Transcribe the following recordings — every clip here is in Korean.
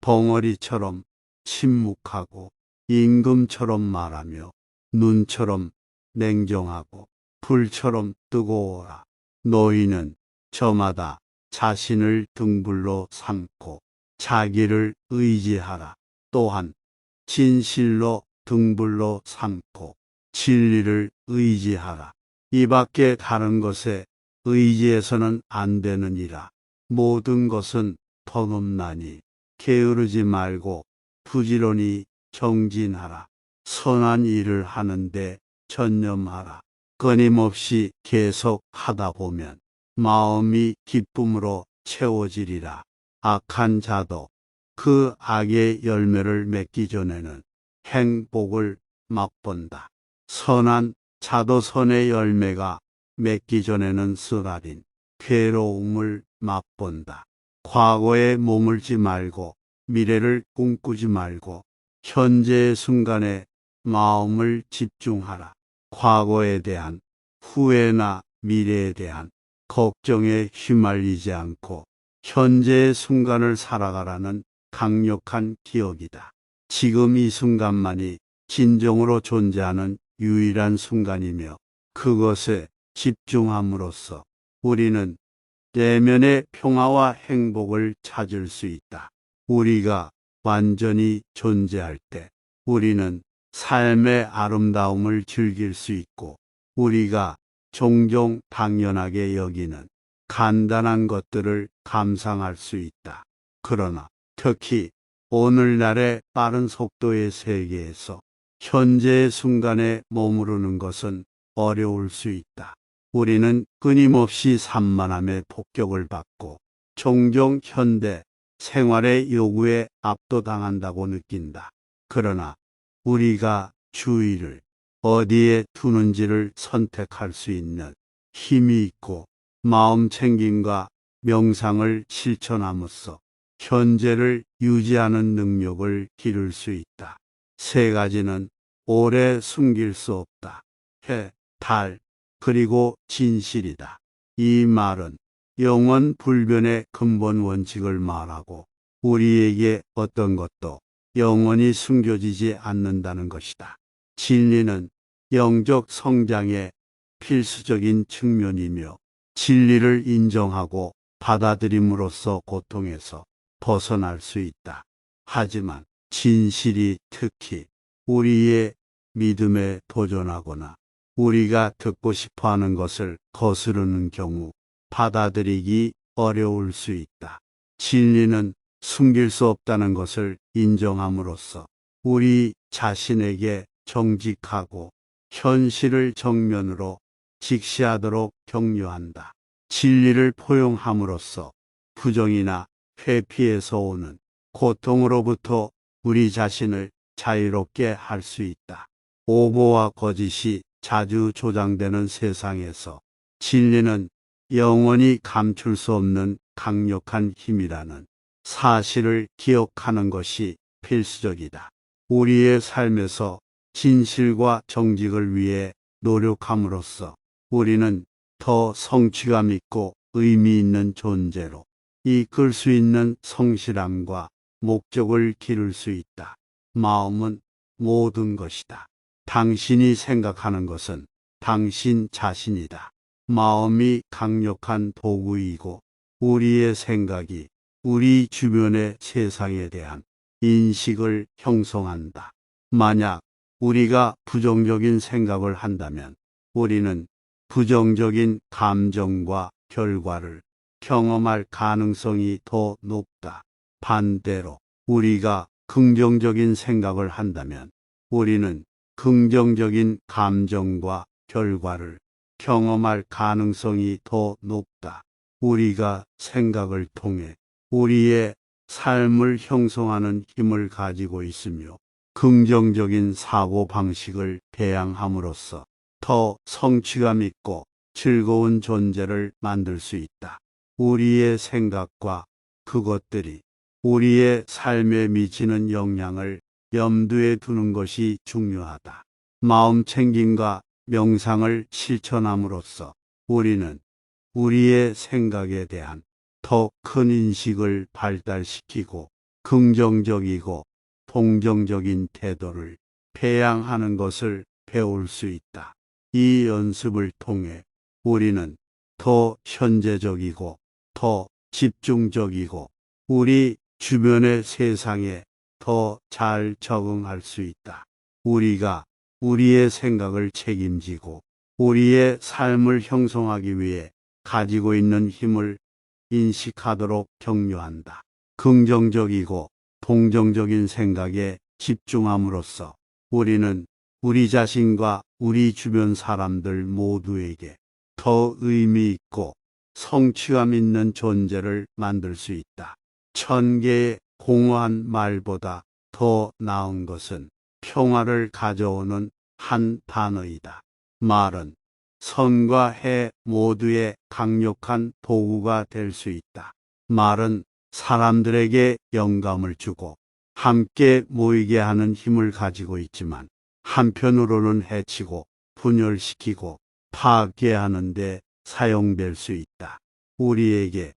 벙어리처럼 침묵하고 임금처럼 말하며 눈처럼 냉정하고 불처럼 뜨거워라. 노인은 저마다 자신을 등불로 삼고 자기를 의지하라. 또한 진실로 등불로 삼고 진리를 의지하라. 이 밖에 다른 것에 의지해서는 안 되느니라. 모든 것은 덧없나니 게으르지 말고 부지런히 정진하라. 선한 일을 하는데 전념하라. 끊임없이 계속 하다 보면 마음이 기쁨으로 채워지리라. 악한 자도 그 악의 열매를 맺기 전에는 행복을 맛본다. 선한 자도 선의 열매가 맺기 전에는 쓰라린 괴로움을 맛본다. 과거에 머물지 말고 미래를 꿈꾸지 말고 현재의 순간에 마음을 집중하라. 과거에 대한 후회나 미래에 대한 걱정에 휘말리지 않고 현재의 순간을 살아가라는 강력한 기억이다. 지금 이 순간만이 진정으로 존재하는 유일한 순간이며 그것에 집중함으로써 우리는 내면의 평화와 행복을 찾을 수 있다. 우리가 완전히 존재할 때 우리는 삶의 아름다움을 즐길 수 있고 우리가 종종 당연하게 여기는 간단한 것들을 감상할 수 있다. 그러나 특히 오늘날의 빠른 속도의 세계에서 현재의 순간에 머무르는 것은 어려울 수 있다. 우리는 끊임없이 산만함의 폭격을 받고 종종 현대 생활의 요구에 압도당한다고 느낀다. 그러나 우리가 주의를 어디에 두는지를 선택할 수 있는 힘이 있고 마음 챙김과 명상을 실천함으로써 현재를 유지하는 능력을 기를 수 있다. 세 가지는 오래 숨길 수 없다. 해, 달, 그리고 진실이다. 이 말은 영원 불변의 근본 원칙을 말하고 우리에게 어떤 것도 영원히 숨겨지지 않는다는 것이다. 진리는 영적 성장의 필수적인 측면이며 진리를 인정하고 받아들임으로써 고통에서 벗어날 수 있다. 하지만 진실이 특히 우리의 믿음에 도전하거나 우리가 듣고 싶어 하는 것을 거스르는 경우 받아들이기 어려울 수 있다. 진리는 숨길 수 없다는 것을 인정함으로써 우리 자신에게 정직하고 현실을 정면으로 직시하도록 격려한다. 진리를 포용함으로써 부정이나 회피에서 오는 고통으로부터 우리 자신을 자유롭게 할 수 있다. 오보와 거짓이 자주 조장되는 세상에서 진리는 영원히 감출 수 없는 강력한 힘이라는 사실을 기억하는 것이 필수적이다. 우리의 삶에서 진실과 정직을 위해 노력함으로써 우리는 더 성취감 있고 의미 있는 존재로 이끌 수 있는 성실함과 목적을 기를 수 있다. 마음은 모든 것이다. 당신이 생각하는 것은 당신 자신이다. 마음이 강력한 도구이고 우리의 생각이 우리 주변의 세상에 대한 인식을 형성한다. 만약 우리가 부정적인 생각을 한다면 우리는 부정적인 감정과 결과를 경험할 가능성이 더 높다. 반대로 우리가 긍정적인 생각을 한다면 우리는 긍정적인 감정과 결과를 경험할 가능성이 더 높다. 우리가 생각을 통해 우리의 삶을 형성하는 힘을 가지고 있으며 긍정적인 사고 방식을 배양함으로써 더 성취감 있고 즐거운 존재를 만들 수 있다. 우리의 생각과 그것들이 우리의 삶에 미치는 영향을 염두에 두는 것이 중요하다. 마음 챙김과 명상을 실천함으로써 우리는 우리의 생각에 대한 더 큰 인식을 발달시키고 긍정적이고 동정적인 태도를培养하는 것을 배울 수 있다. 이 연습을 통해 우리는 더 현재적이고 더 집중적이고 우리 주변의 세상에 더 잘 적응할 수 있다. 우리가 우리의 생각을 책임지고 우리의 삶을 형성하기 위해 가지고 있는 힘을 인식하도록 격려한다. 긍정적이고 동정적인 생각에 집중함으로써 우리는 우리 자신과 우리 주변 사람들 모두에게 더 의미 있고 성취감 있는 존재를 만들 수 있다. 천 개의 공허한 말보다 더 나은 것은 평화를 가져오는 한 단어이다. 말은 선과 해 모두의 강력한 도구가 될 수 있다. 말은 사람들에게 영감을 주고 함께 모이게 하는 힘을 가지고 있지만 한편으로는 해치고 분열시키고 파괴하는 데 사용될 수 있다. 우리에게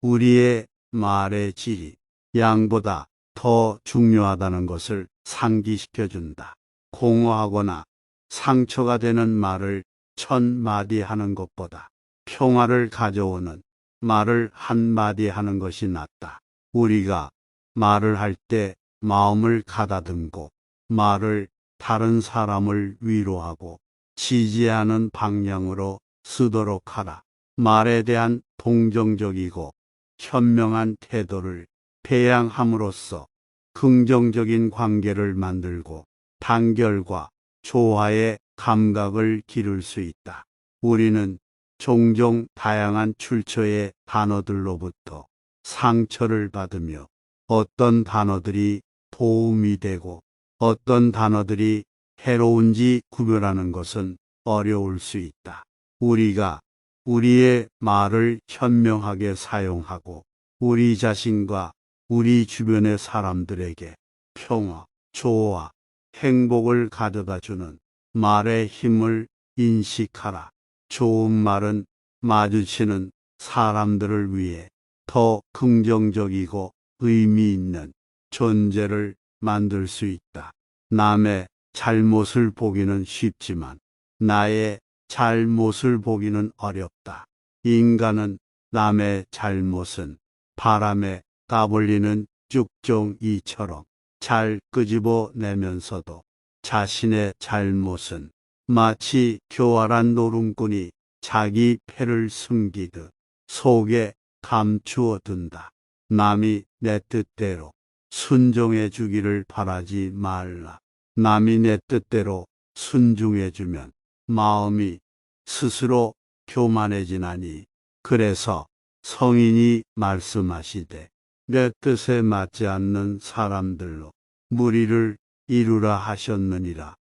우리의 말의 질이 양보다 더 중요하다는 것을 상기시켜 준다. 공허하거나 상처가 되는 말을 천 마디 하는 것보다 평화를 가져오는 말을 한 마디 하는 것이 낫다. 우리가 말을 할 때 마음을 가다듬고 말을 다른 사람을 위로하고 지지하는 방향으로 쓰도록 하라. 말에 대한 동정적이고 현명한 태도를 培养함으로써 긍정적인 관계를 만들고 단결과 조화의 감각을 기를 수 있다. 우리는 종종 다양한 출처의 단어들로부터 상처를 받으며 어떤 단어들이 도움이 되고 어떤 단어들이 해로운지 구별하는 것은 어려울 수 있다. 우리가 우리의 말을 현명하게 사용하고 우리 자신과 우리 주변의 사람들에게 평화, 조화, 행복을 가져다 주는 말의 힘을 인식하라. 좋은 말은 마주치는 사람들을 위해 더 긍정적이고 의미 있는 존재를 만들 수 있다. 남의 잘못을 보기는 쉽지만 나의 잘못을 보기는 어렵다. 인간은 남의 잘못은 바람에 까불리는 쭉종이처럼 잘 끄집어 내면서도 자신의 잘못은 마치 교활한 노름꾼이 자기 패를 숨기듯 속에 감추어 둔다. 남이 내 뜻대로 순종해 주기를 바라지 말라. 남이 내 뜻대로 순종해 주면 마음이 스스로 교만해지나니 그래서 성인이 말씀하시되 내 뜻에 맞지 않는 사람들로 무리를 이루라 하셨느니라.